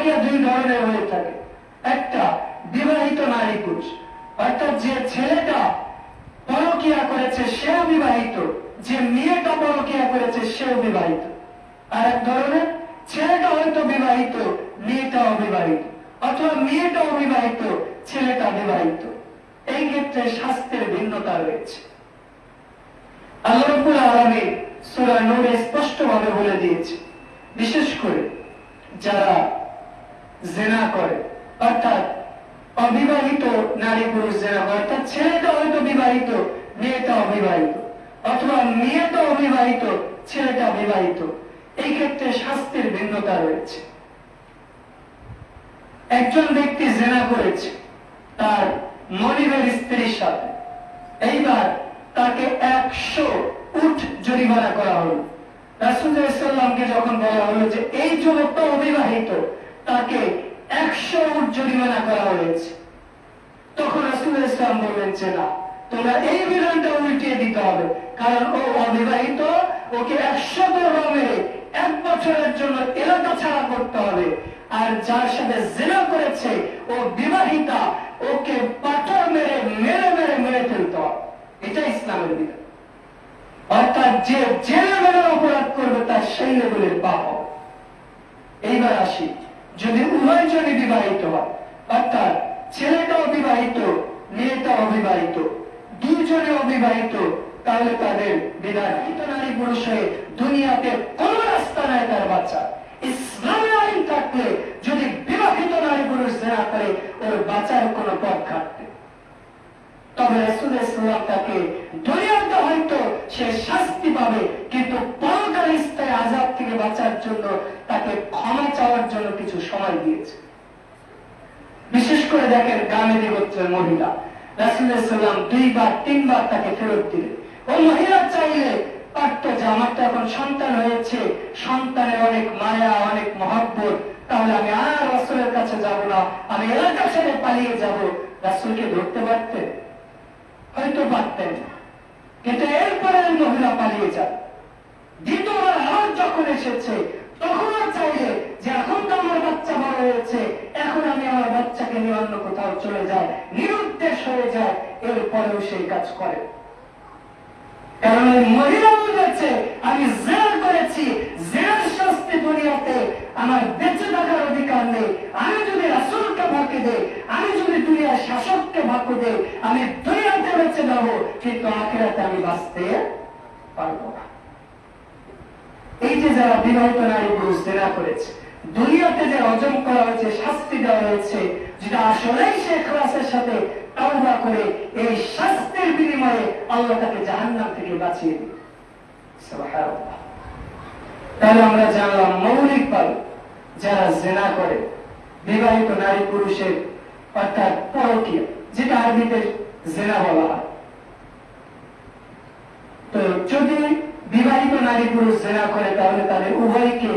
পরকীয়া দুই ধরনের হয়ে থাকে। একটা বিবাহিত নারী পুরুষ। অর্থাৎ যে ছেলেটা পরকীয়া করেছে, সেও বিবাহিত। যে মেয়েটা পরকীয়া করেছে, সেও বিবাহিত। আর এক ধরনের, ছেলেটা হয়তো বিবাহিত মেয়েটা অবিবাহিত অথবা মেয়েটা অবিবাহিত ছেলেটা বিবাহিত। এই ক্ষেত্রে স্বাস্থ্যের ভিন্নতা রয়েছে। আল্লাহ রব্বুল আলামিন সূরা নূরে স্পষ্টভাবে বলে দিয়েছে। বিশেষ করে যারা জেনা করে। অর্থাৎ অবিবাহিত নারী পুরুষ জেনা করে। অর্থাৎ ছেলেটা হয়তো বিবাহিত মেয়েটা অবিবাহিত, অথবা মেয়েটা অবিবাহিত ছেলেটা বিবাহিত এই ক্ষেত্রে শাস্তির ভিন্নতা রয়েছে। একজন ব্যক্তি জেনা করেছে, তার মনিবের স্ত্রীর সাথে। এইবার তাকে একশো উঠ জরিমানা করা হলো। রাসুল্লাহামকে যখন বলা হলো যে, এই যুবকটা অবিবাহিত তাকে একশো উঠ জরিমানা করা হয়েছে। তখন রাসুল ইসলাম বললেন, যে না, তোমরা এই বিধানটা উল্টিয়ে দিতে হবে। কারণ ও অবিবাহিত, ওকে একশো দৌড় এক বছরের জন্য এলাকা ছাড়া করতে হবে। আর যার সাথে জেনা করেছে, ও বিবাহিতা, ওকে পাথর মেরে মেরে মেরে মেরে ফেলতে হবে। এটা ইসলামের বিধান। অর্থাৎ যে যে লেভেলের অপরাধ করবে, তার সেই লেভেলের পাপ এইবার আসি। যদি উভয় জনই বিবাহিত হয়, অর্থাৎ ছেলেটা অবিবাহিত মেয়েটা অবিবাহিত দুজনে অবিবাহিত, তাহলে তাদের বিবাহিত নারী পুরুষ হয়ে দুনিয়াতে কোন রাস্তা নাই তার বাচ্চা। ইসলামী আইন থাকলে যদি বিবাহিত নারী পুরুষ জেনা করে, ওর বাঁচার কোনো পথ ঘাটতে তবে রসুল ইসলাম তাকে দুনিয়াতে হয়তো সে শাস্তি পাবে, কিন্তু পরকাল স্থায়ী আজাদ থেকে বাঁচার জন্য তাকে ক্ষমা চাওয়ার জন্য কিছু সময় দিয়েছে। বিশেষ করে দেখেন গ্রামের গোত্রের মহিলা। রাসুল ইসলাম দুইবার, তিনবার তাকে ফেরত দিলেন। ও মহিলা, চাইলে পারত যে আমার তো এখন সন্তান হয়েছে অনেক মায়া, অনেক মহব্বত, তাহলে আমি আর রাসুলের কাছে যাব না, আমি পালিয়ে যাব। রাসুলকে ধরতে পারতেন? হয়তো পারতেন। কিন্তু এরপরে মহিলা পালিয়ে যান। দ্বিতীয়বার হাত যখন এসেছে চলে যাই নিরুদ্দেশ হয়ে যায়, এরপরেও সেই কাজ করে। কারণ ওই মহিলা বুঝেছে আমি জেল করেছি জেল শাস্তি দুনিয়াতে আমার বেঁচে থাকার অধিকার নেই। আমি যদি দেই, আমি যদি শাসককে দেই, আমি দুনিয়াতে বেঁচে যাব, কিন্তু আখেরাতে আমি বাঁচতে পারব না। এই যে যারা বিবাহিত নারী পুরুষ করেছে, দুনিয়াতে যে করা হয়েছে, শাস্তি দেওয়া হয়েছে যেটা আসলেই সে ক্লাসের সাথে তাওবা করে এই শাস্তির বিনিময়ে আল্লাহ তাকে জাহান্নাম থেকে বাঁচিয়ে দিবে। তাহলে আমরা জানলাম মৌলিক ভাবে যারা জেনা করে, বিবাহিত নারী পুরুষের, অর্থাৎ পরকীয়া, যেটা আরবিতে জেনা বলা হয় তো যদি বিবাহিত নারী পুরুষ জেনা করে, তাহলে তাদের উভয়কে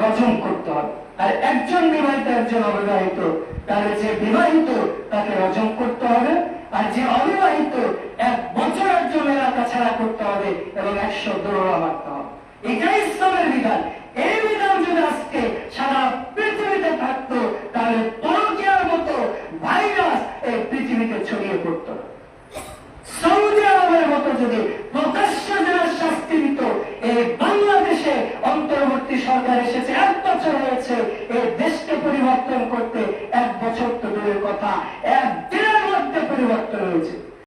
রজম করতে হবে। আর একজন বিবাহিত, একজন অবিবাহিত তাহলে যে বিবাহিত, তাকে রজম করতে হবে। আর যে অবিবাহিত, এক বছরের জন্য এলাকা ছাড়া করতে হবে এবং একশো দৌড়া মারতে হবে। এটাই ইসলামের বিধান। এই বিধান যদি আজকে সারা পৃথিবীতে থাকতো, তাহলে পরকিয়ার মতো ভাইরাস এই পৃথিবীতে ছড়িয়ে পড়তো সৌদি আরবের মতো যদি প্রকাশ্য জেলার শাস্তি দিত, এই বাংলাদেশে অন্তর্বর্তী সরকার এসেছে এক বছর হয়েছে, এই দেশকে পরিবর্তন করতে এক বছর তো দূরের কথা, এক দিনের মধ্যে পরিবর্তন হয়েছে।